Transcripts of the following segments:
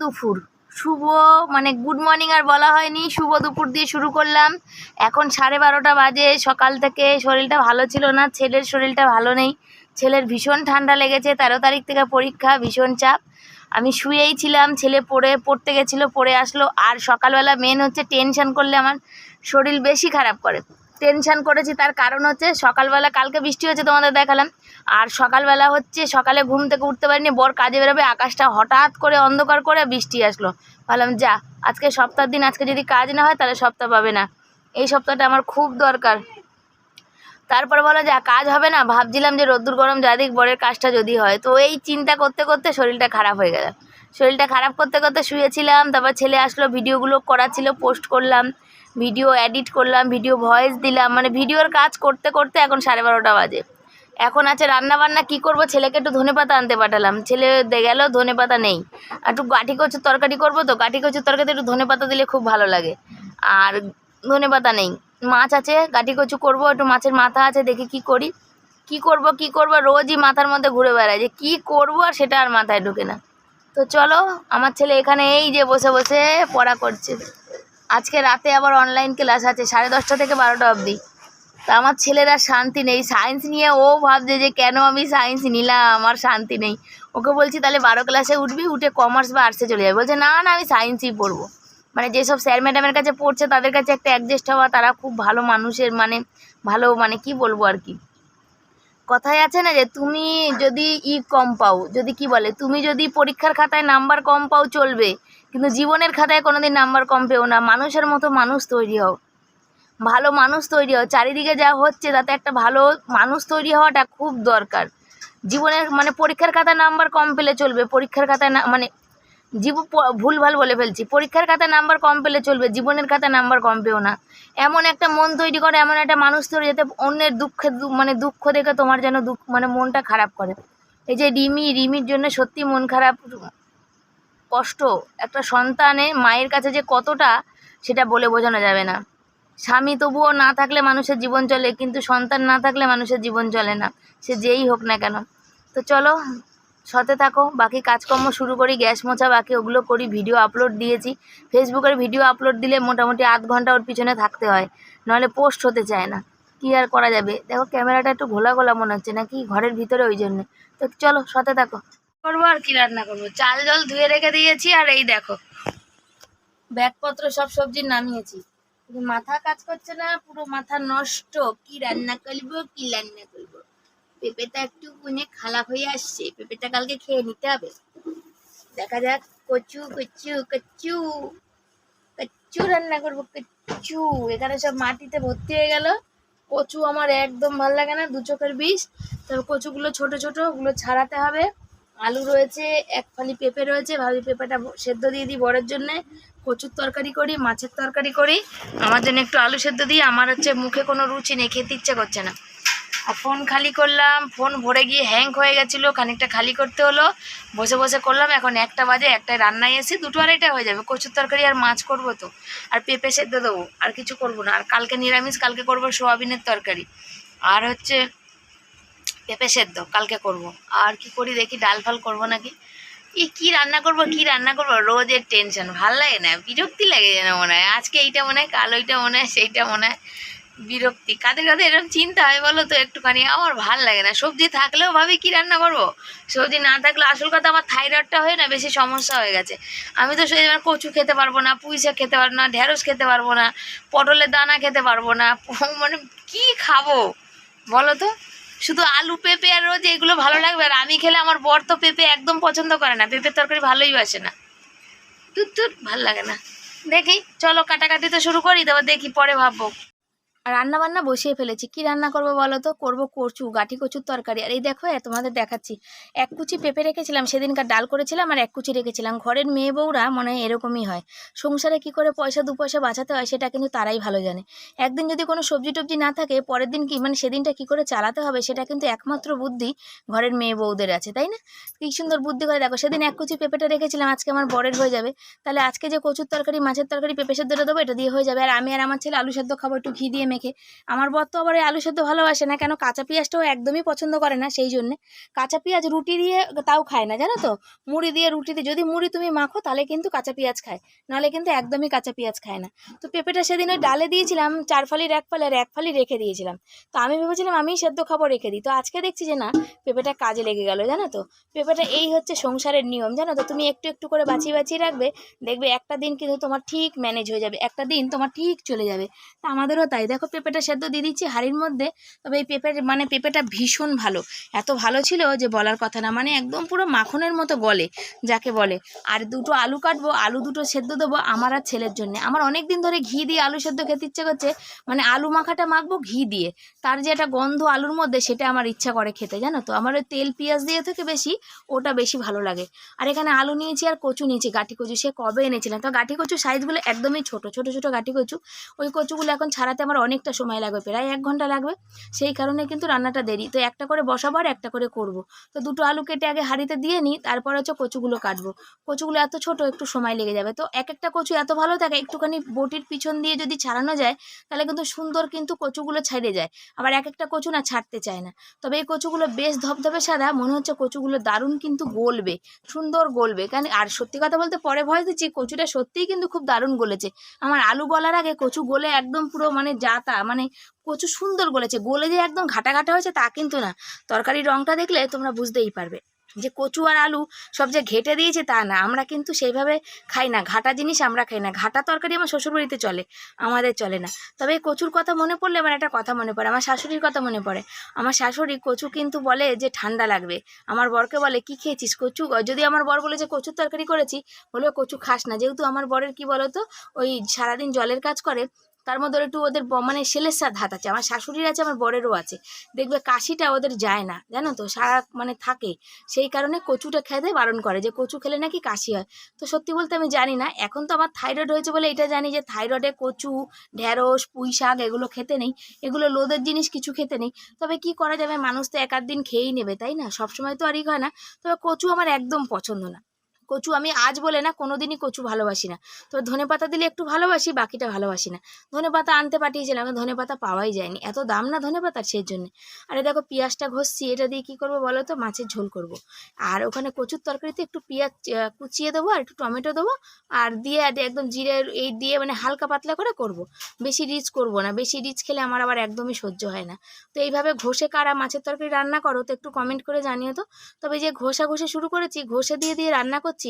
দুপুর। শুভ মানে good morning আর বলা হয়নি। শুভ দুপুর দিয়ে শুরু করলাম। এখন সাড়ে বারোটা বাজে। সকাল থেকে শরীরটা ভালো ছিল না। ছেলের শরীরটা ভালো নেই। ছেলের ভীষণ ঠান্ডা লেগেছে। তেরো তারিখ থেকে পরীক্ষা, ভীষণ চাপ। আমি শুয়েই ছিলাম। ছেলে পড়ে, পড়তে গেছিল, পড়ে আসলো। আর সকালবেলা মেন হচ্ছে টেনশন করলে আমার শরীর বেশি খারাপ করে। টেনশন করেছি। তার কারণ হচ্ছে সকালবেলা, কালকে বৃষ্টি হচ্ছে তোমাদের দেখালাম। আর সকালবেলা হচ্ছে সকালে ঘুম থেকে উঠতে পারিনি, বর কাজে বেরোবে, আকাশটা হঠাৎ করে অন্ধকার করে বৃষ্টি আসলো। ভাবলাম, যা, আজকে সপ্তাহ দিন, আজকে যদি কাজ না হয়, তাহলে সপ্তাহ পাবে না। এই সপ্তাহটা আমার খুব দরকার। তারপর বলো, যা, কাজ হবে না? ভাবছিলাম যে রোদ্দুর গরম যা দিক, বরের কাজটা যদি হয়। তো এই চিন্তা করতে করতে শরীরটা খারাপ হয়ে গেল। শরীরটা খারাপ করতে করতে শুয়েছিলাম, তারপর ছেলে আসলো, ভিডিওগুলো করা ছিল পোস্ট করলাম, ভিডিও এডিট করলাম, ভিডিও ভয়েস দিলাম মানে ভিডিওর কাজ করতে করতে এখন সাড়ে বারোটা বাজে। এখন আছে রান্না বান্না কী করব? ছেলেকে একটু ধনে পাতা আনতে পাঠালাম। ছেলে গেল ধনে পাতা নেই একটু গাঠি কচুর তরকারি করব তো, গাঠি কচুর তরকারিতে একটু ধনে পাতা দিলে খুব ভালো লাগে। আর ধনে পাতা নেই। মাছ আছে, গাঠি কচু করব, একটু মাছের মাথা আছে, দেখি কি করি। কি করব কি করব? রোজই মাথার মধ্যে ঘুরে বেড়ায় যে কী করব আর সেটা আর মাথায় ঢুকে না। তো চলো, আমার ছেলে এখানে এই যে বসে বসে পড়া করছে। আজকে রাতে আবার অনলাইন ক্লাস আছে, সাড়ে দশটা থেকে বারোটা অবধি। তা আমার ছেলের শান্তি নেই। সায়েন্স নিয়ে ও ভাবছে যে কেন আমি সায়েন্স নিলাম? আমার শান্তি নেই। ওকে বলছি, তাহলে বারো ক্লাসে উঠবি, উঠে কমার্স বা আর্টসে চলে যাবে। বলছে, না না, আমি সায়েন্সই পড়ব। মানে যেসব স্যার ম্যাডামের কাছে পড়ছে, তাদের কাছে একটা অ্যাডজাস্ট হওয়া, তারা খুব ভালো মানুষের মানে ভালো মানে কি বলব আর কি। কথায় আছে না যে, তুমি যদি ই কম পাও, যদি কি বলে, তুমি যদি পরীক্ষার খাতায় নাম্বার কম পাও, চলবে। কিন্তু জীবনের খাতায় কোনোদিন নাম্বার কম পেও না। মানুষের মতো মানুষ তৈরি হও। ভালো মানুষ তৈরি হও চারিদিকে যা হচ্ছে, তাতে একটা ভালো মানুষ তৈরি হওয়াটা খুব দরকার। জীবনের মানে পরীক্ষার খাতায় নাম্বার কম পেলে চলবে, পরীক্ষার খাতায় না মানে জীব ভুলভাল বলে ফেলছি। পরীক্ষার খাতায় নাম্বার কম পেলে চলবে, জীবনের খাতায় নাম্বার কম পেও না। এমন একটা মন তৈরি করে, এমন একটা মানুষ তৈরি যাতে অন্যের দুঃখে মানে দুঃখ দেখে তোমার যেন দুঃখ মানে মনটা খারাপ করে। এই যে রিমি, রিমির জন্য সত্যি মন খারাপ কষ্ট। একটা সন্তানে মায়ের কাছে যে কতটা, সেটা বলে বোঝানো যাবে না। স্বামী তবুও না থাকলে মানুষের জীবন চলে, কিন্তু সন্তান না থাকলে মানুষের জীবন চলে না। সে যেই হোক না কেন। তো চলো সতে থাকো, বাকি কাজকর্ম শুরু করি, গ্যাস মোছা, বাকি ওগুলো করি, ভিডিও আপলোড দিয়েছি। ফেসবুকের ভিডিও আপলোড দিলে মোটামুটি আধ ঘণ্টা ওর পিছনে থাকতে হয় নাহলে পোস্ট হতে চায় না। কী আর করা যাবে? দেখো ক্যামেরাটা একটু ঘোলা ঘোলা মনে হচ্ছে নাকি ঘরের ভিতরে ওই জন্যে। তো চলো সতে থাকো। করব আর কি রান্না করব? চাল জল ধুয়ে রেখে দিয়েছি আর এই দেখো। ব্যাগপত্র সব সবজি নামিয়েছি। মাথা কাজ করছে না, পুরো মাথা নষ্ট। কি রান্না করব, কি রান্না করব। পেঁপেটা একটু মানে খারাপ হয়ে আসছে, পেঁপেটা কালকে খেয়ে নিতে হবে। দেখা যাক, কচু কচু কচু কচু রান্না করব, কচু। এখানে সব মাটিতে ভর্তি হয়ে গেল। কচু আমার একদম ভালো লাগে না, দু চোখের বিষ। তবে কচুগুলো ছোট ছোট, ওগুলো ছাড়াতে হবে। আলু রয়েছে, এক ফালি পেঁপে রয়েছে, ভাবি পেঁপেটা সেদ্ধ দিয়ে দিই বড়ের জন্যে। কচুর তরকারি করি, মাছের তরকারি করি। আমার জন্য একটু আলু সেদ্ধ দিই, আমার হচ্ছে মুখে কোনো রুচি নেই, খেতে ইচ্ছে করছে না। আর ফোন খালি করলাম, ফোন ভরে গিয়ে হ্যাং হয়ে গেছিল, খানিকটা খালি করতে হলো। বসে বসে করলাম, এখন একটা বাজে, একটায় রান্নায় এসে দুটো আড়াইটা হয়ে যাবে। কচুর তরকারি আর মাছ করব তো। আর পেঁপে সেদ্ধ দেবো, আর কিছু করব না। আর কালকে নিরামিষ, কালকে করব সোয়াবিনের তরকারি। আর হচ্ছে পেঁপে সেদ্ধ, কালকে করব। আর কি করি দেখি, ডাল ফাল করব নাকি? এই কি রান্না করব, কি রান্না করব? রোজের টেনশন ভালো লাগে না, বিরক্তি লাগে যেন মনে হয়। আজকে এইটা মনে হয়, কাল ওইটা মনে হয়, সেইটা মনে হয়, বিরক্তি। কাদের কাদের এরকম চিন্তা হয়, বলো তো একটুখানি। আমার ভালো লাগে না, সবজি থাকলেও ভাবি কি রান্না করব? সবজি না থাকলে আসল কথা আমার থাইরয়েডটা হয়ে না, বেশি সমস্যা হয়ে গেছে। আমি তো সেই কচু খেতে পারব না, পুঁই শাক খেতে পারব না, ঢেঁড়স খেতে পারব না, পটলের দানা খেতে পারব না মানে কি খাব? বলো তো। শুধু আলু, পেঁপে আর রোজ এগুলো ভালো লাগবে আর আমি খেলে আমার বর তো পেঁপে একদম পছন্দ করে না। পেঁপের তরকারি ভালোই বাসে না। তুর তুর ভালো লাগে না। দেখি, চলো কাটাকাটি তো শুরু করি, তারপর দেখি পরে ভাববো। আর রান্না বান্না বসিয়ে ফেলেছি। কি রান্না করব বলো তো? করব কচু, গাঠি কচুর তরকারি। আর এই দেখো এ তোমাদের দেখাচ্ছি। এক কুচি পেঁপে রেখেছিলাম, সেদিনকার ডাল করেছিলাম আর এক কুচি রেখেছিলাম। ঘরের মেয়ে বউরা মনে হয় এরকমই হয়। সংসারে কি করে পয়সা দু পয়সা বাঁচাতে হয় সেটা কিন্তু তারাই ভালো জানে। একদিন যদি কোনো সবজি টবজি না থাকে, পরের দিন কি মানে সেদিনটা কি করে চালাতে হবে সেটা কিন্তু একমাত্র বুদ্ধি ঘরের মেয়ে বউদের আছে, তাই না? কি সুন্দর বুদ্ধি করে দেখো, সেদিন এক কুচি পেঁপেটা রেখেছিলাম, আজকে আমার বরের হয়ে যাবে। তাহলে আজকে যে কচুর তরকারি, মাছের তরকারি পেঁপে সেদ্ধটা দেবো, এটা দিয়ে হয়ে যাবে। আর আমি আর আমার ছেলে আলু সেদ্ধ খাব, একটু ঘি দিয়ে মেখে আমার বর তো আবার আলু সেদ্ধ ভালোবাসে না, কেন কাঁচা পেঁয়াজটাও একদমই পছন্দ করে না সেই জন্যে। কাঁচা পেঁয়াজ রুটি দিয়ে তাও খায় না, জানো তো? মুড়ি দিয়ে রুটি দিয়ে যদি মুড়ি তুমি মাখো তাহলে কিন্তু কাঁচা পেঁয়াজ খায়, নাহলে কিন্তু একদমই কাঁচা পেঁয়াজ খায় না। তো পেঁপেটা সেদিন ওই ডালে দিয়েছিলাম, চার ফালির এক ফালি আর এক ফালি রেখে দিয়েছিলাম। তো আমি ভেবেছিলাম আমিই সেদ্ধ খাব রেখে দিই। তো আজকে দেখছি যে না, পেঁপেটা কাজে লেগে গেল, জানো তো? পেঁপেটা এই হচ্ছে সংসারের নিয়ম, জানো তো? তুমি একটু একটু করে বাঁচিয়ে বাঁচিয়ে রাখবে, দেখবে একটা দিন কিন্তু তোমার ঠিক ম্যানেজ হয়ে যাবে, একটা দিন তোমার ঠিক চলে যাবে। তা আমাদেরও তাই, দেখো পেঁপেটা সেদ্ধ দিয়ে দিচ্ছি হাঁড়ির মধ্যে। তবে এই পেঁপের মানে পেঁপেটা ভীষণ ভালো। এত ভালো ছিল যে বলার কথা না মানে একদম পুরো মাখনের মতো গলে যাকে বলে। আর দুটো আলু কাটবো, আলু দুটো সেদ্ধ দেবো আমার আর ছেলের জন্য। আমার অনেক দিন ধরে ঘি দিয়ে আলু সেদ্ধ খেতে ইচ্ছে করছে মানে আলু মাখাটা মাখবো ঘি দিয়ে। তার যে একটা গন্ধ আলুর মধ্যে সেটা আমার ইচ্ছা করে খেতে, জানো তো? আমার ওই তেল পেঁয়াজ দিয়ে থেকে বেশি ওটা বেশি ভালো লাগে। আর এখানে আলু নিয়েছি আর কচু নিয়েছি গাঠি কচু। সে কবে এনেছিলাম? তো গাঠি কচু সাইজগুলো একদমই ছোট ছোট ছোট গাঠি কচু। ওই কচুগুলো এখন ছাড়াতে আমার অনেকটা সময় লাগবে, প্রায় এক ঘণ্টা লাগবে। সেই কারণে কিন্তু রান্নাটা দেরি। তো একটা করে বসাবো আর একটা করে করব। তো দুটো আলু কেটে আগে হাঁড়িতে দিয়ে নিই, তারপর হচ্ছে কচুগুলো কাটবো। কচুগুলো এত ছোট, একটু সময় লেগে যাবে। তো এক একটা কচু এত ভালো থাকে, একটুখানি বটির পিছন দিয়ে যদি ছাড়ানো যায়, তাহলে কিন্তু সুন্দর কিন্তু কচুগুলো ছেড়ে যায়। আবার এক একটা কচু না ছাড়তে চায় না। তবে এই কচুগুলো বেশ ধপধপে সাদা, মনে হচ্ছে কচুগুলো দারুণ কিন্তু গলবে, সুন্দর গলবে। কারণ আর সত্যি কথা বলতে পরে ভয় দিচ্ছি, কচুটা সত্যিই কিন্তু খুব দারুণ গলেছে। আমার আলু গলার আগে কচু গলে একদম পুরো মানে যাতা মানে কচু সুন্দর গলেছে। গলে যে একদম ঘাটা ঘাটা হয়েছে তা কিন্তু না। তরকারির রঙটা দেখলে তোমরা বুঝতেই পারবে। যে কচু আর আলু সব যে ঘেটে দিয়েছে তা না। আমরা কিন্তু সেইভাবে খাই না। ঘাটা জিনিস আমরা খাই না। ঘাটা তরকারি আমার শ্বশুরবাড়িতে চলে, আমাদের চলে না। তবে কচুর কথা মনে পড়লে আমার একটা কথা মনে পড়ে। আমার শাশুড়ির কথা মনে পড়ে। আমার শাশুড়ি কচু কিন্তু বলে যে ঠান্ডা লাগবে। আমার বরকে বলে, কি খেয়েছিস কচু? যদি আমার বর বলে যে কচুর তরকারি করেছি, বলে, কচু খাস না। যেহেতু আমার বরের কি বলতো? ওই সারাদিন জলের কাজ করে। তার মধ্যে একটু ওদের মানে ছেলের সাথে হাত আছে, আমার শাশুড়ির আছে, আমার বরেরও আছে। দেখবে কাশিটা ওদের যায় না, জানো তো? সারা মানে থাকে। সেই কারণে কচুটা খেতে বারণ করে যে কচু খেলে নাকি কাশি হয়। তো সত্যি বলতে আমি জানি না, এখন তো আমার থাইরয়েড হয়েছে বলে এটা জানি যে থাইরয়েডে কচু ঢ্যাঁড়স পুঁই শাক এগুলো খেতে নেই। এগুলো লোদের জিনিস, কিছু খেতে নেই। তবে কি করা যাবে? মানুষ তো এক দিন খেয়েই নেবে, তাই না? সবসময় তো আর ই হয় না। তবে কচু আমার একদম পছন্দ না। কচু আমি আজ বলে না কোনো দিনই কচু ভালোবাসি না। তবে ধনে পাতা দিলে একটু ভালোবাসি, বাকিটা ভালোবাসি না। ধনে পাতা আনতে পাঠিয়েছিলাম ধনে পাতা পাওয়াই যায়নি। এত দাম না ধনে পাতার সেই জন্যে। আরে দেখো পেঁয়াজটা ঘষছি, এটা দিয়ে কী করব বলো তো? মাছের ঝোল করব। আর ওখানে কচুর তরকারিতে একটু পেঁয়াজ কুচিয়ে দেবো আর একটু টমেটো দেবো। আর দিয়ে একদম জিরে, এই দিয়ে মানে হালকা পাতলা করে করব। বেশি রিচ করব না। বেশি রিচ খেলে আমার আবার একদমই সহ্য হয় না। তো এইভাবে ঘষে কারা মাছের তরকারি রান্না করো, তো একটু কমেন্ট করে জানিও তো। তবে যে ঘষা ঘষে শুরু করেছি, ঘষে দিয়ে দিয়ে রান্না করছি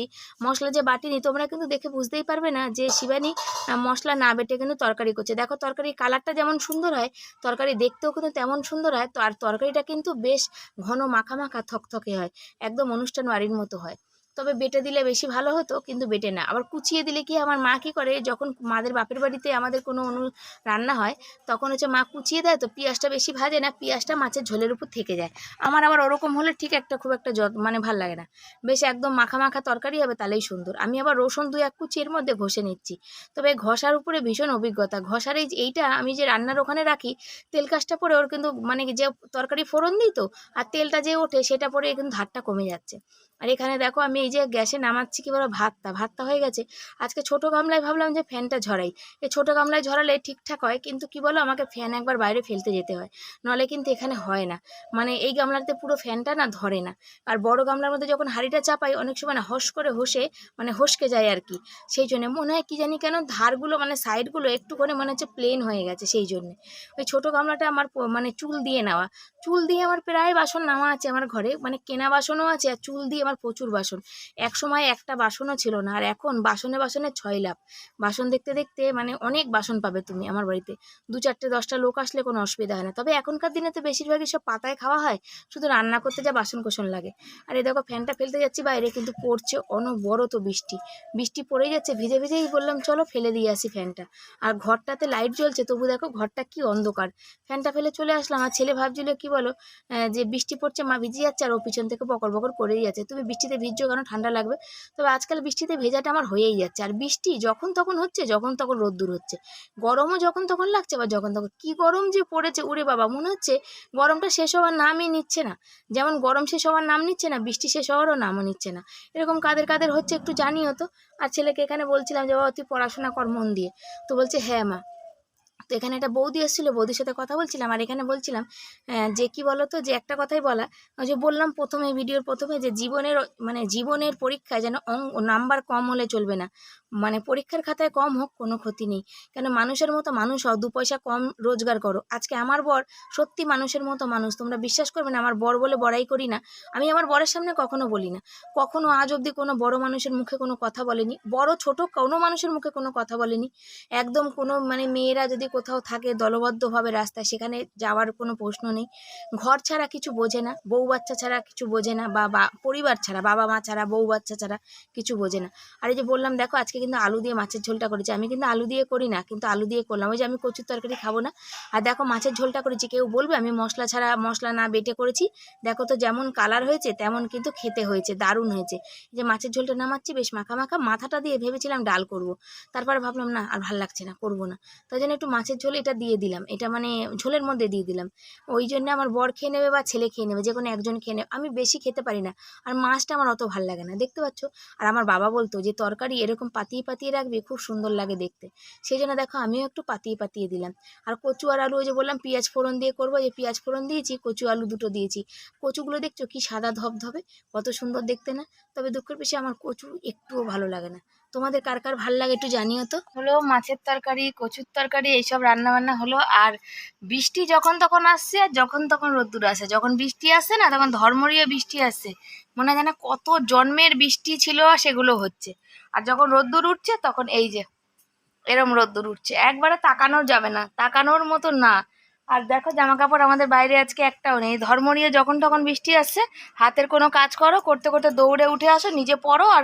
মশলা যে বাটিনি তোমরা কিন্তু দেখে বুঝতেই পারবে না যে শিবানী মশলা না বেটে কিন্তু তরকারি করছে। দেখো তরকারির কালারটা যেমন সুন্দর হয়, তরকারি দেখতেও কিন্তু তেমন সুন্দর হয়, তো আর তরকারিটা কিন্তু বেশ ঘন মাখা মাখা থকথকে হয়, একদম অনুষ্ঠান বাড়ির মতো হয়। তবে বেটে দিলে বেশি ভালো হতো, কিন্তু বেটে না। আবার কুচিয়ে দিলে কি আমার মা কী করে? যখন মাদের বাপের বাড়িতে আমাদের কোনো অনু রান্না হয়, তখন হচ্ছে মা কুচিয়ে দেয় তো পেঁয়াজটা বেশি ভাজে না, পেঁয়াজটা মাছের ঝোলের উপর থেকে যায়। আমার আবার ওরকম হলে ঠিক একটা খুব একটা মানে ভালো লাগে না। বেশ একদম মাখা মাখা তরকারি হবে তাহলেই সুন্দর। আমি আবার রসুন দুই এক কুচি এর মধ্যে ঘষে নিচ্ছি। তবে ঘষার উপরে ভীষণ অভিজ্ঞতা। ঘষার এই এইটা আমি যে রান্নার ওখানে রাখি, তেল কাজটা পরে ওর কিন্তু মানে যে তরকারি ফোড়ন দিই তো, আর তেলটা যে ওঠে সেটা পরে কিন্তু ধারটা কমে যাচ্ছে। আর এখানে দেখো আমি এই যে গ্যাসে নামাচ্ছি কি বলো? ভাতটা ভাতটা হয়ে গেছে। আজকে ছোটো গামলায় ভাবলাম যে ফ্যানটা ঝরাই। এই ছোটো গামলায় ঝরালে ঠিকঠাক হয়, কিন্তু কি বলো? আমাকে ফ্যান একবার বাইরে ফেলতে যেতে হয়। নাহলে কিন্তু এখানে হয় না। মানে এই গামলাতে পুরো ফ্যানটা না ধরে না। আর বড় গামলার মধ্যে যখন হাঁড়িটা চাপাই, অনেক সময় না হস করে হসে মানে হসকে যায় আর কি। সেই জন্য মনে হয় কি জানি কেন ধারগুলো মানে সাইডগুলো একটু করে মনে হচ্ছে প্লেন হয়ে গেছে সেই জন্যে। ওই ছোটো গামলাটা আমার মানে চুল দিয়ে নেওয়া। চুল দিয়ে আমার প্রায় বাসন নেওয়া আছে আমার ঘরে। মানে কেনা বাসনও আছে আর চুল দিয়ে আমার প্রচুর বাসন। এক সময় একটা বাসনও ছিল না, আর এখন বাসনে বাসনে ছয় লাভ বাসন দেখতে দেখতে মানে অনেক বাসন পাবে তুমি আমার বাড়িতে। দু চারটে, দশটা লোক আসলে কোনো অসুবিধা হয় না। তবে এখনকার দিনে তো বেশিরভাগই সব পাতায় খাওয়া হয়, শুধু রান্না করতে যা বাসন কোসন লাগে। আর এই দেখো ফ্যানটা ফেলতে যাচ্ছি বাইরে, কিন্তু পড়ছে অনবরত বৃষ্টি। বৃষ্টি পড়ে যাচ্ছে ভিজে ভিজেই বললাম, চলো ফেলে দিয়ে আসি ফ্যানটা। আর ঘরটাতে লাইট জ্বলছে, তবু দেখো ঘরটা কি অন্ধকার। ফ্যানটা ফেলে চলে আসলাম, আর ছেলে ভাবছিল, কি বলো? যে বৃষ্টি পড়ছে, মা ভিজে যাচ্ছে, আর ও পিছন থেকে বকর বকর করেই যাচ্ছে। তুমি বৃষ্টিতে ভিজছো কেন? ঠান্ডা লাগবে। তবে আজকাল বৃষ্টিতে ভেজাটা আমার হয়েই যাচ্ছে। আর বৃষ্টি যখন তখন হচ্ছে, যখন তখন রোদ্দুর হচ্ছে। গরমও যখন তখন লাগছে বা যখন তখন কি গরম যে পড়েছে উড়ে বাবা, মনে হচ্ছে গরমটা শেষ হওয়ার নামই নিচ্ছে না। যেমন গরম শেষ হওয়ার নাম নিচ্ছে না, বৃষ্টি শেষ হওয়ারও নামও নিচ্ছে না। এরকম কাদের কাদের হচ্ছে একটু জানিও তো। আর ছেলেকে এখানে বলছিলাম যে, বাবা, তুই পড়াশোনা কর মন দিয়ে। তো বলছে হ্যাঁ মা। তো এখানে একটা বৌদি এসেছিল, বৌদির সাথে কথা বলছিলাম আর এখানে বলছিলাম যে কি বলো তো যে একটা কথাই বলা যে বললাম প্রথমে ভিডিওর প্রথমে যে জীবনের মানে জীবনের পরীক্ষায় যেন অঙ্ক নাম্বার কম হলে চলবে না। মানে পরীক্ষার খাতায় কম হোক, কোনো ক্ষতি নেই। কেন মানুষের মতো মানুষ হও, দু পয়সা কম রোজগার করো। আজকে আমার বর সত্যি মানুষের মতো মানুষ, তোমরা বিশ্বাস করবে না, আমার বর বলে বড়াই করি না। আমি আমার বরের সামনে কখনো বলি না। কখনো আজ অবধি কোনো বড় মানুষের মুখে কোনো কথা বলেনি। বড়, ছোট কোনো মানুষের মুখে কোনো কথা বলেনি। একদম কোনো মানে মেয়েরা যদি কোথাও থাকে দলবদ্ধভাবে রাস্তায়, সেখানে যাওয়ার কোনো প্রশ্ন নেই। ঘর ছাড়া কিছু বোঝে না, বউ বাচ্চা ছাড়া কিছু বোঝে না, বা বা, পরিবার ছাড়া, বাবা মা ছাড়া, বউ বাচ্চা ছাড়া কিছু বোঝে না। আর এই যে বললাম, দেখো আজকে কিন্তু আলু দিয়ে মাছের ঝোলটা করেছি। আমি কিন্তু আলু দিয়ে করি না, কিন্তু আলু দিয়ে করলাম। ওই যে আমি কচুর তরকারি খাব না। আর দেখো মাছের ঝোলটা করেছি, কেউ বলবে আমি মশলা ছাড়া মশলা না বেটে করেছি। দেখো তো যেমন কালার হয়েছে, তেমন কিন্তু খেতে হয়েছে, দারুণ হয়েছে। যে মাছের ঝোলটা নামাচ্ছি, বেশ মাখা মাখা মাথাটা দিয়ে ভেবেছিলাম ডাল করব। তারপর ভাবলাম, না, আর ভালো লাগছে না, করব না। তাই জন্য একটু মাছের ঝোল এটা দিয়ে দিলাম। এটা মানে ঝোলের মধ্যে দিয়ে দিলাম। ওই জন্য আমার বর খেয়ে নেবে বা ছেলে খেয়ে নেবে, যে কোনো একজন খেয়ে নেবে। আমি বেশি খেতে পারি না। আর মাছটা আমার অত ভালো লাগে না। দেখতে পাচ্ছ? আর আমার বাবা বলতো যে, তরকারি এরকম পাতিয়ে পাতিয়ে রাখবি, খুব সুন্দর লাগে দেখতে। সেই জন্য দেখো আমিও একটু পাতিয়ে পাতিয়ে দিলাম। আর কচু আর আলু ওই যে বললাম, পেঁয়াজ ফোড়ন দিয়ে করব যে পেঁয়াজ ফোড়ন দিয়েছি, কচু আলু দুটো দিয়েছি। কচুগুলো দেখছ কি সাদা ধবধবে, কত সুন্দর দেখতে না? তবে দুঃখের পেশে আমার কচু একটুও ভালো লাগে না। তোমাদের কার কার ভালো লাগে একটু জানিও তো। হলো মাছের তরকারি, কচুর তরকারি, এইসব রান্না বান্না হলো। আর বৃষ্টি যখন তখন আসছে, আর যখন তখন রোদ্দুর আসে। যখন বৃষ্টি আসছে না, তখন ধর্মরীয় বৃষ্টি আসছে মনে হয় যেন কত জন্মের বৃষ্টি ছিল, সেগুলো হচ্ছে। আর যখন রোদ্দুর উঠছে, তখন এই যে, এরম রোদ্দুর উঠছে। একবারে তাকানো যাবে না, তাকানোর মতো না। আর দেখো জামা কাপড় আমাদের বাইরে আজকে একটাও নেই। ধর্মরিয়ে যখন তখন বৃষ্টি আসছে হাতের কোনো কাজ করো, করতে করতে দৌড়ে উঠে আসো, নিজে পড়ো আর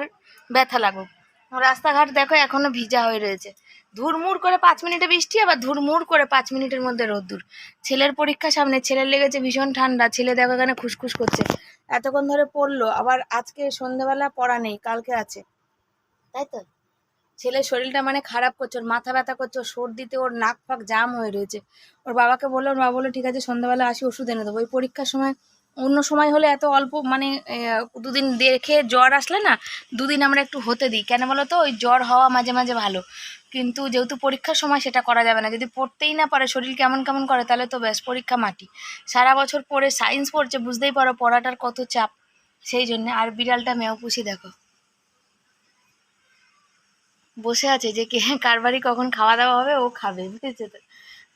ব্যথা লাগুক রাস্তাঘাট দেখো এখনও ভিজা হয়ে রয়েছে। ধুরমুর করে পাঁচ মিনিটে বৃষ্টি, আবার ধুরমুর করে পাঁচ মিনিটের মধ্যে রোদ্দুর। ছেলের পরীক্ষা সামনে, ছেলের লেগেছে ভীষণ ঠান্ডা, ছেলে দেখো এখানে খুসখুস করছে। এতক্ষণ ধরে পড়ল, আবার আজকে সন্ধ্যেবেলা পড়া নেই, কালকে আছে। তাই তো? ছেলের শরীরটা মানে খারাপ করছে, ওর মাথা ব্যথা করছে, ওর সর্দিতে ওর নাক ফাক জাম হয়ে রয়েছে। ওর বাবাকে বলল ওর বাবা বলল, ঠিক আছে সন্ধ্যাবেলা আসি, ওষুধ এনে দেবো। ওই পরীক্ষার সময় অন্য সময় হলে এত অল্প মানে দুদিন দেখে জ্বর আসলে না, দুদিন আমরা একটু হতে দিই। কেন বলো তো? ওই জ্বর হওয়া মাঝে মাঝে ভালো। কিন্তু যেহেতু পরীক্ষার সময় সেটা করা যাবে না। যদি পড়তেই না পারে, শরীর কেমন কেমন করে, তাহলে তো ব্যাস, পরীক্ষা মাটি। সারা বছর পড়ে সায়েন্স পড়ছে, বুঝতেই পারো পড়াটার কত চাপ। সেই জন্য আর বিড়ালটা মেয় পুষি দেখো। বসে আছে যে কে, কার বাড়ি কখন খাওয়া দাওয়া হবে, ও খাবে, বুঝেছে তো?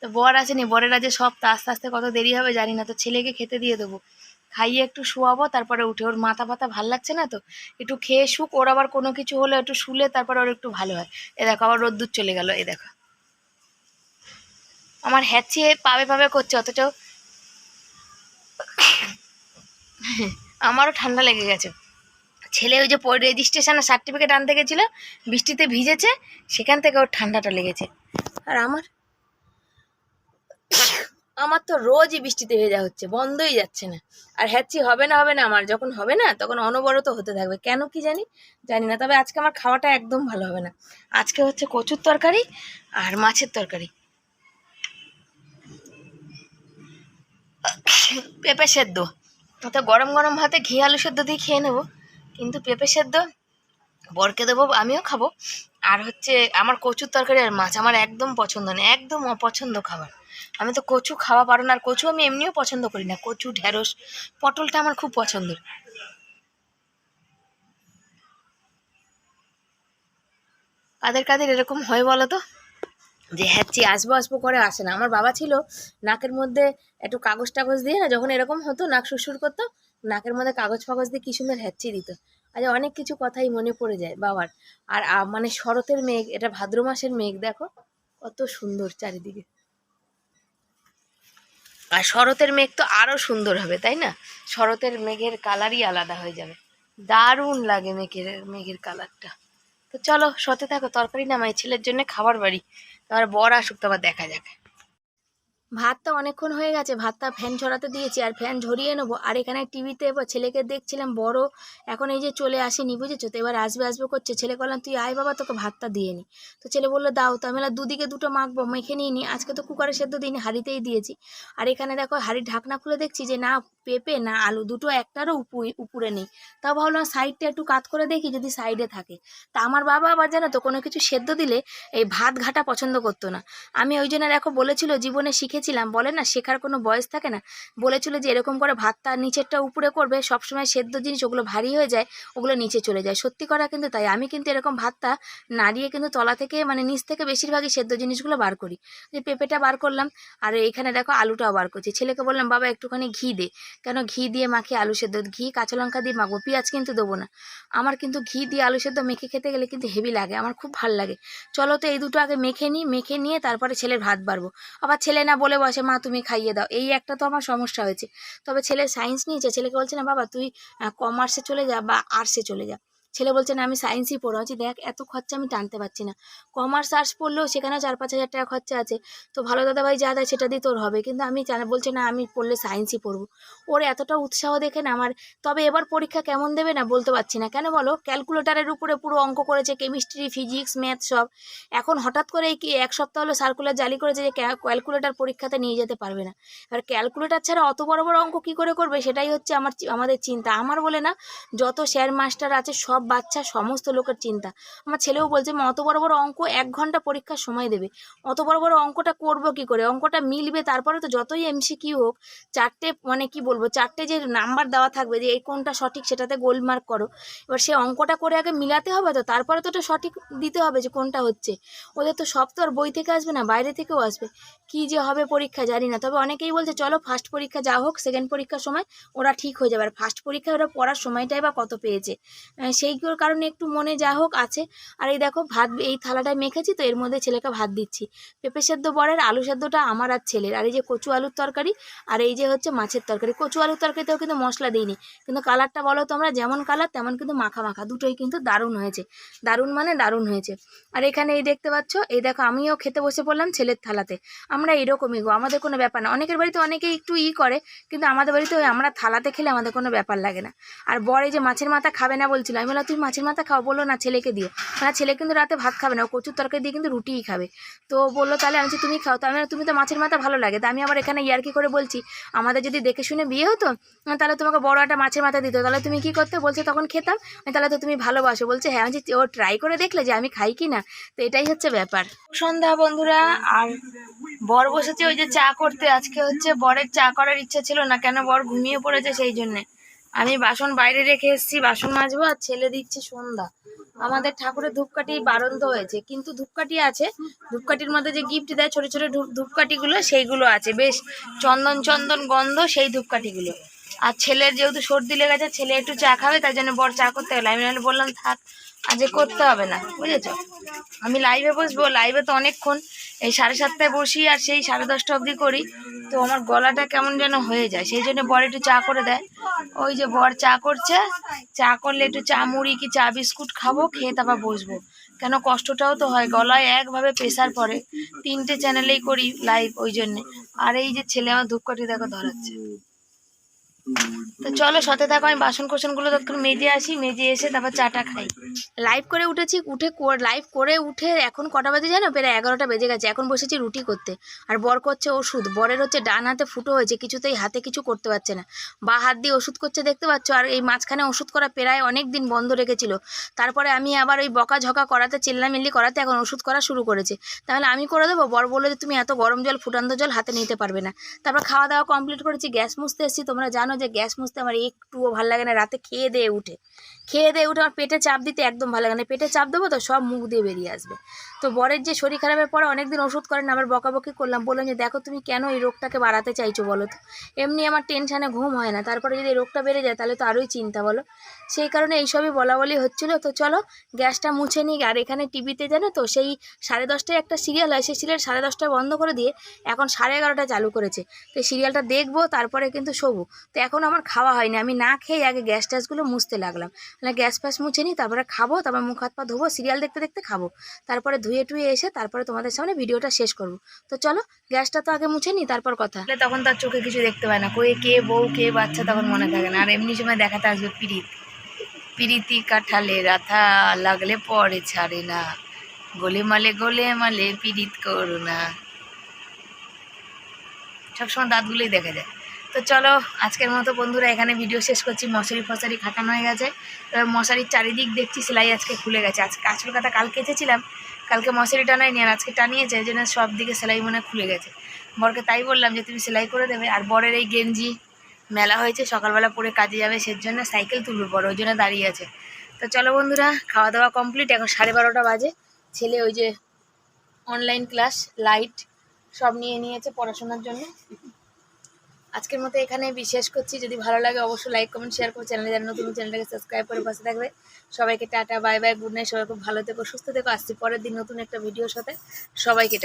তো বর আসেনি, বরের আজকে সব তো আস্তে আস্তে কত দেরি হবে জানি না, তো ছেলেকে খেতে দিয়ে দেবো। খাইয়ে একটু শুয়াবো, তারপরে উঠে। ওর মাথা ফাতা ভালো লাগছে না তো? একটু খেয়ে শুক, ওর আবার কোনো কিছু হলে একটু শুলে, তারপরে ওর একটু ভালো হয়। এ দেখো, আবার রোদ্দুর চলে গেল, এ দেখো। আমার হ্যাচিয়ে পাবে পাবে করছে, অথচ আমারও ঠান্ডা লেগে গেছে। ছেলে ওই যে রেজিস্ট্রেশনের সার্টিফিকেট আনতে গেছিল, বৃষ্টিতে ভিজেছে, সেখান থেকে ওর ঠান্ডাটা লেগেছে। আর আমার আমার তো রোজই বৃষ্টিতে ভেজা হচ্ছে, বন্ধই যাচ্ছে না। আর হ্যাচি হবে না হবে না, আমার যখন হবে না, তখন অনবরত হতে থাকবে। কেন কি জানি? জানি না, তবে আজকে আমার খাওয়াটা একদম ভালো হবে না। আজকে হচ্ছে কচুর তরকারি আর মাছের তরকারি। পেঁপে সেদ্ধ। তো গরম গরম ভাতে ঘি, আলু সেদ্ধ দিয়ে খেয়ে নেব। কিন্তু পেঁপে সেদ্ধ, বরকে দেবো, আমিও খাব। আর হচ্ছে আমার কচুর তরকারি আর মাছ আমার একদম পছন্দ না, একদম অপছন্দ খাবার। আমি তো কচু খাওয়া পারো না, আর কচু আমি এমনিও পছন্দ করি না। কচু ঢ্যাঁড়স পটলটা আমার খুব পছন্দের। কাদের কাদের এরকম হয় বলো তো? যে হ্যাচি আসব আসব করে আসে না। আমার বাবা ছিল নাকের মধ্যে একটু কাগজ টাগজ দিয়ে না, যখন এরকম হতো, নাক সুরসুর করতো, নাকের মধ্যে কাগজ ফাগজ দিয়ে কি সুন্দর হ্যাচি দিত। আজ অনেক কিছু কথাই মনে পড়ে যায় বাবার। আর মানে শরতের মেঘ, এটা ভাদ্র মাসের মেঘ, দেখো, কত সুন্দর চারিদিকে। আর শরতের মেঘ তো আরও সুন্দর হবে, তাই না? শরতের মেঘের কালারই আলাদা হয়ে যাবে। দারুণ লাগে মেঘের মেঘের কালারটা। তো চলো সতে থাকো, তরকারি নামাই ছেলের জন্য খাবার বাড়ি। তোমার বর আসুক, তোমার দেখা যাক। ভাতটা অনেকক্ষণ হয়ে গেছে, ভাতটা ফ্যান ঝরাতে দিয়েছি আর ফ্যান ঝরিয়ে নেব। আর এখানে টিভিতে এবার ছেলেকে দেখছিলাম, বড়। এখন এই যে চলে আসেনি, বুঝেছ? তো এবার আসবে আসবে করছে। ছেলে বললাম, তুই আয় বাবা, তোকে ভাতটা দিয়ে নি। তো ছেলে বলল, দাও। তো আমি দুদিকে দুটো মাখবো, মেখে নিয়ে নি। আজকে তো কুকারে সেদ্ধ দিইনি, হাঁড়িতেই দিয়েছি। আর এখানে দেখো, হাঁড়ির ঢাকনা খুলে দেখছি যে না পেঁপে, না আলু, দুটো একটারও উপু, উপরে নেই। তাও ভাবলাম, সাইডটা একটু কাত করে দেখি, যদি সাইডে থাকে। তা আমার বাবা আবার জানো তো, কোনো কিছু সেদ্ধ দিলে এই ভাত ঘাটা পছন্দ করতো না। আমি ওই জন্য দেখো বলেছিল, জীবনে শিখেছিলাম বলে না শেখার কোনো বয়স থাকে না। বলেছিল যে এরকম করে ভাতটা নিচেরটা উপরে করবে, সবসময় সেদ্ধ জিনিস ওগুলো ভারী হয়ে যায়, ওগুলো নিচে চলে যায়। সত্যি করা কিন্তু তাই। আমি কিন্তু এরকম ভাতটা নাড়িয়ে কিন্তু তলা থেকে মানে নিচ থেকে বেশিরভাগই সেদ্ধ জিনিসগুলো বার করি। যে পেঁপেটা বার করলাম, আর এইখানে দেখো আলুটাও বার করছি। ছেলেকে বললাম, বাবা, একটুখানি ঘি দে। কেন ঘি দিয়ে মাখিয়ে আলু সেদ্ধ? ঘি, কাঁচা লঙ্কা দিয়ে মাখবো, পেঁয়াজ কিন্তু দেবো না। আমার কিন্তু ঘি দিয়ে আলু সেদ্ধ মেখে খেতে গেলে কিন্তু হেভি লাগে, আমার খুব ভালো লাগে। চলো তো এই দুটো আগে মেখে নিই, মেখে নিয়ে তারপরে ছেলের ভাত বাড়বো। আবার ছেলে না বলে বসে, মা, তুমি খাইয়ে দাও। এই একটা তো আমার সমস্যা হয়েছে। তবে ছেলে সায়েন্স নিয়েছে। ছেলেকে বলছে, না, বাবা, তুই কমার্সে চলে যা বা আর্টসে চলে যা। ছেলে বলছে, না, আমি সায়েন্সই পড়ো। আছি দেখ, এত খরচা আমি টানতে পারছি না। কমার্স আর্টস পড়লেও সেখানেও চার পাঁচ হাজার টাকা খরচা আছে। তো ভালো দাদাভাই যা দেয় সেটা দিয়ে তোর হবে। কিন্তু আমি বলছে, না, আমি পড়লে সায়েন্সই পড়ব। ওর এতটা উৎসাহ দেখে না আমার, তবে এবার পরীক্ষা কেমন দেবে না বলতে পারছি না। কেন বলো? ক্যালকুলেটারের উপরে পুরো অঙ্ক করেছে কেমিস্ট্রি ফিজিক্স ম্যাথ সব। এখন হঠাৎ করে কি, এক সপ্তাহ হলো সার্কুলার জালি করেছে যে ক্যালকুলেটার পরীক্ষাতে নিয়ে যেতে পারবে না। এবার ক্যালকুলেটার ছাড়া অত বড় বড় অঙ্ক কী করে করবে? সেটাই হচ্ছে আমার আমাদের চিন্তা। আমার বলে না, যত স্যার মাস্টার আছে সব বাচ্চা সমস্ত লোকের চিন্তা। আমার ছেলেও বলছে মা অত বড় বড় অঙ্ক এক ঘণ্টা পরীক্ষার সময় দেবে। অত বড় বড় অঙ্কটা করব কি করে? অঙ্কটা মিলবে তারপরে তো যতই এমসি হোক চারটে মানে কি বলব চারটে যে নাম্বার দেওয়া থাকবে যে এই কোনটা সঠিক সেটাতে গোল মার্ক করো। এবার সে অঙ্কটা করে আগে মিলাতে হবে তো তারপরে তো ওটা সঠিক দিতে হবে যে কোনটা হচ্ছে। ওদের তো সব তো আর বই থেকে আসবে না বাইরে থেকেও আসবে। কি যে হবে পরীক্ষা জানি না। তবে অনেকেই বলছে চলো ফার্স্ট পরীক্ষা যা হোক সেকেন্ড পরীক্ষার সময় ওরা ঠিক হয়ে যাবে। আর ফার্স্ট পরীক্ষায় ওরা পড়ার সময়টাই বা কত পেয়েছে। আহ, সেইগুলোর কারণে একটু মনে যা হোক আছে। আর এই দেখো ভাত, এই থালাটায় মেখেছি তো এর মধ্যে ছেলেকে ভাত দিচ্ছি। পেঁপে সেদ্ধ বরের, আলু সেদ্ধটা আমার আর ছেলের। আর এই যে কচু আলুর তরকারি, আর এই যে হচ্ছে মাছের তরকারি। কচু আলুর তরকারিতেও কিন্তু মশলা দিইনি। কিন্তু কালারটা বলো তোমরা, যেমন কালার তেমন কিন্তু মাখা মাখা। দুটোই কিন্তু দারুণ হয়েছে। দারুণ মানে দারুণ হয়েছে। আর এখানে এই দেখতে পাচ্ছ, এই দেখো আমিও খেতে বসে পড়লাম ছেলের থালাতে। আমরা এরকমই গো, আমাদের কোনো ব্যাপার না। অনেকের বাড়িতে অনেকেই একটু ই করে, কিন্তু আমাদের বাড়িতে ওই আমরা থালাতে খেলে আমাদের কোনো ব্যাপার লাগে না। আর বর যে মাছের মাথা খাবে না বলছিল, আমি বললাম তুই মাছের মাথা খাও, বলল, না, ছেলেকে দিও না ছেলে কিন্তু রাতে ভাত খাবে না, ও কচুর তরকারি দিয়ে কিন্তু রুটিই খাবে। তো বলল, তাহলে আমি তুমি খাও তো আমি তুমি তো মাছের মাথা ভালো লাগে। তা আমি আবার এখানে ইয়ার্কি করে বলছি, আমাদের যদি দেখে শুনে বিয়ে হতো, তাহলে তোমাকে বড় একটা মাছের মাথা দিত। তাহলে তুমি কি করতে? বলছে, তখন খেতাম। তাহলে তো তুমি ভালোবাসো। বলছে হ্যাঁ আমি ও ট্রাই করে দেখলে যে আমি খাই কি না? তো এটাই হচ্ছে ব্যাপার। সন্ধ্যা, বন্ধুরা, আর বর বসেছে, ওই যে চা করতে। আজকে হচ্ছে বরের চা করার ইচ্ছা ছিল না, কেন বর ঘুমিয়ে পড়েছে সেই জন্যে। আমি বাসন বাইরে রেখে এসেছি, বাসন মাজবো আর ছেলে দিচ্ছে সন্ধ্যা। আমাদের ঠাকুরের ধূপকাঠি বারন্ত হয়েছে, কিন্তু ধূপকাঠি আছে। ধূপকাঠির মধ্যে যে গিফট দেয় ছোট ছোট ধূপ ধূপকাঠিগুলো, সেইগুলো আছে। বেশ চন্দন চন্দন গন্ধ সেই ধূপকাঠিগুলো। আর ছেলের যেহেতু সর্দি লেগেছে ছেলে একটু চা খাবে, তাই জন্য বর চা করতে গেলে আমি নাহলে বললাম, থাক আজকে করতে হবে না। বুঝেছ? আমি লাইভে বসবো লাইভে তো অনেকক্ষণ। এই সাড়ে সাতটায় বসি আর সেই সাড়ে দশটা অবধি করি। তো আমার গলাটা কেমন যেন হয়ে যায়। সেই জন্য বর একটু চা করে দেয়। ওই যে বর চা করছে, চা করলে একটু চা, মুড়ি কি চা, বিস্কুট খাব, খেয়ে তারপর বসবো। কেন কষ্টটাও তো হয়, গলায় একভাবে প্রেশার পরে তিনটে চ্যানেলেই করি লাইভ ওই জন্যে। আর এই যে ছেলে আমার ধূপকাঠি দেখো ধরাচ্ছে। তো চলো সাথে থাকো, আমি বাসন কোসনগুলো তখন মেজে আসি, মেজে এসে তারপর চাটা খাই। লাইভ করে উঠেছি, উঠে লাইভ করে উঠে এখন কটা বাজে জানো? প্রায় এগারোটা বেজে গেছে, এখন বসেছি রুটি করতে। আর বর করছে ওষুধ, বরের হচ্ছে ডান হাতে ফুটো হয়েছে, কিছুতেই হাতে কিছু করতে পারছে না। বা হাত দিয়ে ওষুধ করছে, দেখতে পাচ্ছ? আর এই মাঝখানে ওষুধ করা প্রায় অনেক দিন বন্ধ রেখেছিল। তারপরে আমি আবার ওই বকা ঝকা করাতে, চিল্লামিল্লি করাতে এখন ওষুধ করা শুরু করেছে। তাহলে আমি করে দেবো? বর বলল যে তুমি এত গরম জল, ফুটান্ত জল হাতে নিতে পারবে না। তারপর খাওয়া দাওয়া কমপ্লিট করেছি, গ্যাস মুছতে এসেছি, তোমরা জানো যে গ্যাস মুছতে আমার একটুও ভালো লাগে না রাতে খেয়ে দিয়ে উঠে। খেয়ে দিয়ে উঠে আমার পেটে চাপ দিতে একদম ভালো লাগে না। পেটে চাপ দেবো তো সব মুখ দিয়ে বেরিয়ে আসবে। তো বরের যে শরীর খারাপের পরে অনেকদিন ওষুধ করেন আবার বকাবকি করলাম, বললাম যে দেখো তুমি কেন এই রোগটাকে বাড়াতে চাইছো বলো তো? এমনি আমার টেনশানে ঘুম হয় না, তারপরে যদি রোগটা বেড়ে যায় তাহলে তো আরোই চিন্তা বলো। সেই কারণে এইসবই বলা বলি হচ্ছিল, তো চলো গ্যাসটা মুছে নিই। আর এখানে টিভিতে জানো তো সেই সাড়ে দশটায় একটা সিরিয়াল হয়, সেই সিরিয়াল সাড়ে দশটায় বন্ধ করে দিয়ে এখন সাড়ে এগারোটা চালু করেছে। তো সিরিয়ালটা দেখব, তারপরে কিন্তু শোবো। তো এখন আমার খাওয়া হয়নি, আমি না খেয়ে আগে গ্যাস ট্যাসগুলো মুছতে লাগলাম। মানে গ্যাস ফ্যাস মুছে নিই, তারপরে খাব, তারপর মুখ হাত পা ধোবো, সিরিয়াল দেখতে দেখতে খাব। তারপরে ধুয়ে টুয়ে এসে তারপরে তোমাদের সামনে ভিডিওটা শেষ করব। তো চলো, গ্যাসটা তো আগে মুছে নিই, তারপর কথা। তখন তার চোখে কিছু দেখতে পায় না, কই কে বউ, কে বাচ্চা তখন মনে থাকে না। আর এমনি সময় দেখাতে আসবে পিরিত। পিরিতি কাঠালে রাথা লাগলে পরে ছাড়ে না। গোলে মালে গোলে মালে পিরিত করো না। সবসময় দাঁতগুলোই দেখা যায়। তো চলো, আজকের মতো বন্ধুরা, এখানে ভিডিও শেষ করছি। মশারি ফশারি খাটানো হয়ে গেছে। এবার মশারির চারিদিক দেখছি, সেলাই আজকে খুলে গেছে। আজকে আঁচল কাটা কালকে এসেছিলাম কালকে মশারি টানাইনি আর আজকে টানিয়েছে জন্য সব দিকে সেলাই মনে খুলে গেছে। বরকে তাই বললাম যে, তুমি সেলাই করে দেবে। আর বরের এই গেঞ্জি মেলা হয়েছে, সকালবেলা পরে কাজে যাবে সেই জন্য সাইকেল তুলবে বড় ওই জন্য দাঁড়িয়ে আছে। তো চলো বন্ধুরা খাওয়া দাওয়া কমপ্লিট, এখন সাড়ে বারোটা বাজে। ছেলে ওই যে অনলাইন ক্লাস লাইট সব নিয়ে নিয়েছে পড়াশোনার জন্য। আজকের মতো এখানে বিশেষ করছি। যদি ভালো লাগে অবশ্যই লাইক কমেন্ট শেয়ার করো। চ্যানেলে যারা নতুন চ্যানেলটাকে সাবস্ক্রাইব করে পাশে থাকবে। সবাইকে tata bye bye good night সবাই খুব ভালো থেকো, সুস্থ থেকো। আসছি পরের দিন নতুন একটা ভিডিওর সাথে। সবাইকে টাটা।